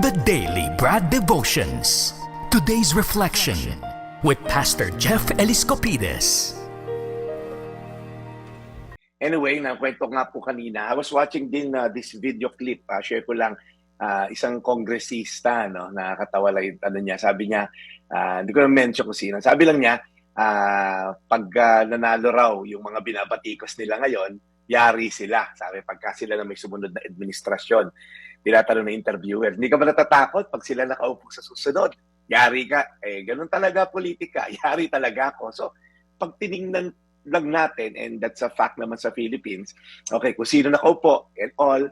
The Daily Brad Devotions. Today's reflection with Pastor Jeff Eliscopides. Anyway, nakwento nga po kanina, I was watching din uh, this video clip, uh, share ko lang, uh, isang kongresista, no, nakakatawa lang ano niya, sabi niya, uh, hindi ko na mention kung sino, sabi lang niya, uh, pag uh, nanalo raw yung mga binabatikos nila ngayon, yari sila, sabi, pagka sila na may sumunod na administrasyon. Tinatanong ng interviewer, hindi ka ba natatakot pag sila nakaupo sa susunod? Yari ka. Eh, ganun talaga politika. Yari talaga ako. So, pag tiningnan lang natin, and that's a fact naman sa Philippines, okay, kung sino nakaupo and all,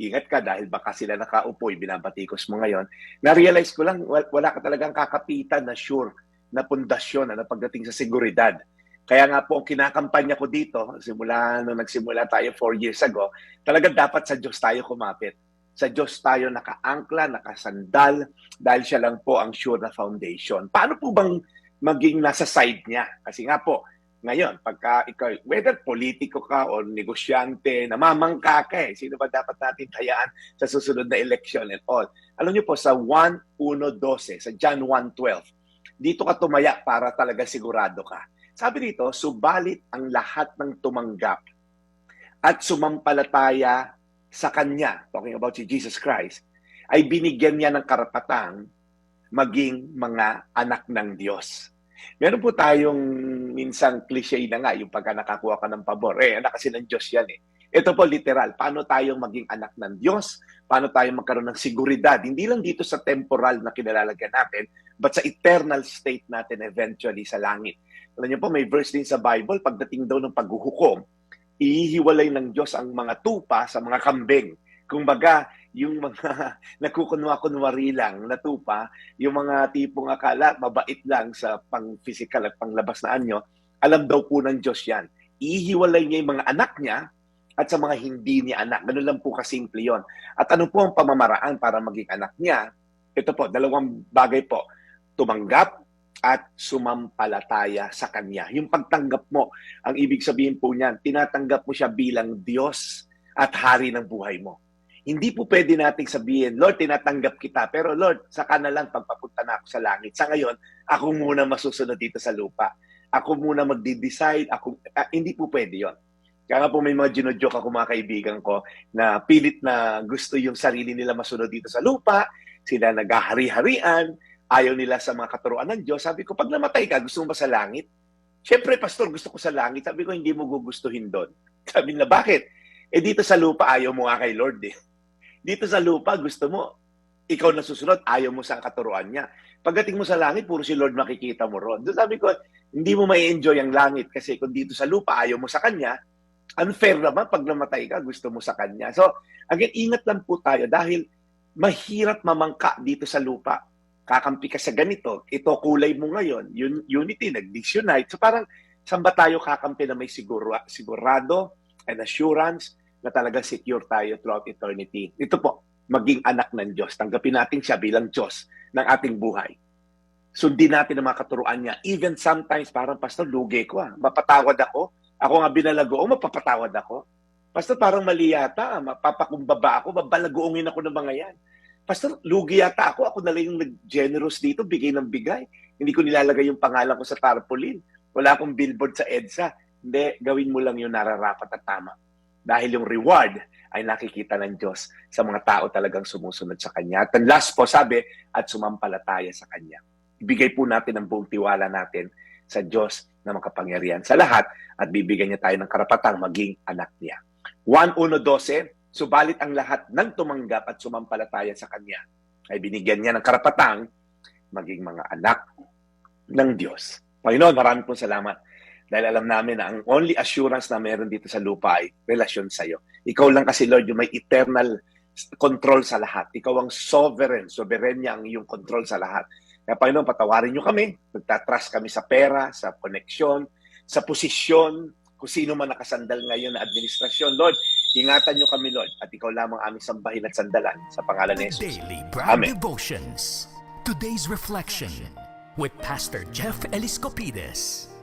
ingat ka dahil baka sila nakaupo, binabatikos mo ngayon, na-realize ko lang, wal- wala ka talagang kakapitan na sure na pundasyon na pagdating sa seguridad. Kaya nga po, ang kinakampanya ko dito, simula nung nagsimula tayo four years ago, talaga dapat sa Diyos tayo kumapit. Sa Diyos tayo nakaangkla, nakasandal, dahil siya lang po ang sure na foundation. Paano po bang maging nasa side niya? Kasi nga po, ngayon, pagka ikaw, whether politiko ka o negosyante, namamangka ka eh. Sino ba dapat natin hayaan sa susunod na election and all? Alam niyo po, sa 1.1.12, sa John 1.12, dito ka tumaya para talaga sigurado ka. Sabi dito, subalit ang lahat ng tumanggap at sumampalataya sa Kanya, talking about si Jesus Christ, ay binigyan niya ng karapatang maging mga anak ng Diyos. Meron po tayong minsang cliche na nga, yung pagka nakakuha ka ng pabor, eh, anak kasi ng Diyos yan eh. Ito po literal, paano tayong maging anak ng Diyos? Paano tayo magkaroon ng seguridad? Hindi lang dito sa temporal na kinalalagyan natin, but sa eternal state natin eventually sa langit. Alam niyo po, may verse din sa Bible, pagdating daw ng paghuhukom, ihiwalay ng Diyos ang mga tupa sa mga kambing. Kung baga, yung mga nagkukunwa-kunwari lang na tupa, yung mga tipong akala mabait lang sa pang-physical at panglabas na anyo, alam daw po ng Diyos yan. Ihiwalay niya yung mga anak niya at sa mga hindi niya anak. Ganun lang po kasimple yon. At ano po ang pamamaraan para maging anak niya? Ito po, dalawang bagay po. Tumanggap at sumampalataya sa Kanya. Yung pagtanggap mo, ang ibig sabihin po niyan, tinatanggap mo siya bilang Diyos at Hari ng buhay mo. Hindi po pwede nating sabihin, Lord, tinatanggap kita, pero Lord, saka na lang pagpapunta na ako sa langit. Sa ngayon, ako muna masusunod dito sa lupa. Ako muna magde-decide. Ako, ah, hindi po pwede yon. Kaya nga po may mga ginojoke ako mga kaibigan ko na pilit na gusto yung sarili nila masunod dito sa lupa, sila naghahari-harian, ayaw nila sa mga katuruan ng Diyos. Sabi ko, pag namatay ka, gusto mo ba sa langit? Siyempre, pastor, gusto ko sa langit. Sabi ko, hindi mo gugustuhin doon. Sabi nila, bakit? Eh dito sa lupa, ayaw mo nga kay Lord eh. Dito sa lupa, gusto mo, ikaw na susunod, ayaw mo sa katuruan niya. Pagdating mo sa langit, puro si Lord makikita mo ron. Doon sabi ko, hindi mo may enjoy ang langit kasi kung dito sa lupa, ayaw mo sa Kanya, unfair naman pag namatay ka, gusto mo sa Kanya. So, again, ingat lang po tayo dahil mahirap mamangka dito sa lupa. Kakampi ka sa ganito, ito kulay mo ngayon, un- unity, nag-disunite. So parang, saan ba tayo kakampi na may siguro, sigurado and assurance na talagang secure tayo throughout eternity. Ito po, maging anak ng Diyos. Tanggapin natin siya bilang Diyos ng ating buhay. Sundin natin ang mga katuruan niya. Even sometimes, parang, Pastor, lugi ko ah. Mapatawad ako. Ako nga binalago, o mapapatawad ako. Pastor, parang mali yata. ah. Mapapakumbaba ako. Babalagoongin ako ng mga yan. Pastor, lugi yata ako. Ako na lang yung nag-generous dito, bigay ng bigay. Hindi ko nilalagay yung pangalan ko sa tarpaulin. Wala akong billboard sa EDSA. Hindi, gawin mo lang yung nararapat at tama dahil yung reward ay nakikita ng Diyos sa mga tao talagang sumusunod sa Kanya. At last po, sabi, at sumampalataya sa Kanya. Ibigay po natin ang buong tiwala natin sa Diyos na makapangyarihan sa lahat at bibigyan niya tayo ng karapatang maging anak niya. 1.1.12, subalit ang lahat ng tumanggap at sumampalataya sa Kanya ay binigyan niya ng karapatang maging mga anak ng Diyos. Panginoon, marami pong salamat dahil alam namin na ang only assurance na meron dito sa lupa ay relasyon sa iyo. Ikaw lang kasi, Lord, yung may eternal control sa lahat. Ikaw ang sovereign. Sovereign niya ang iyong control sa lahat. Kaya Panginoon, patawarin niyo kami. Nagtatrust kami sa pera, sa koneksyon, sa posisyon, kung sino man nakasandal ngayon na administrasyon. Lord, ingatan niyo kami, Lord. At ikaw lamang aming sambahin at sandalan. Sa pangalan ni Jesus. Daily Brad Amen. Devotions. Today's reflection with Pastor Jeff Eliscopides.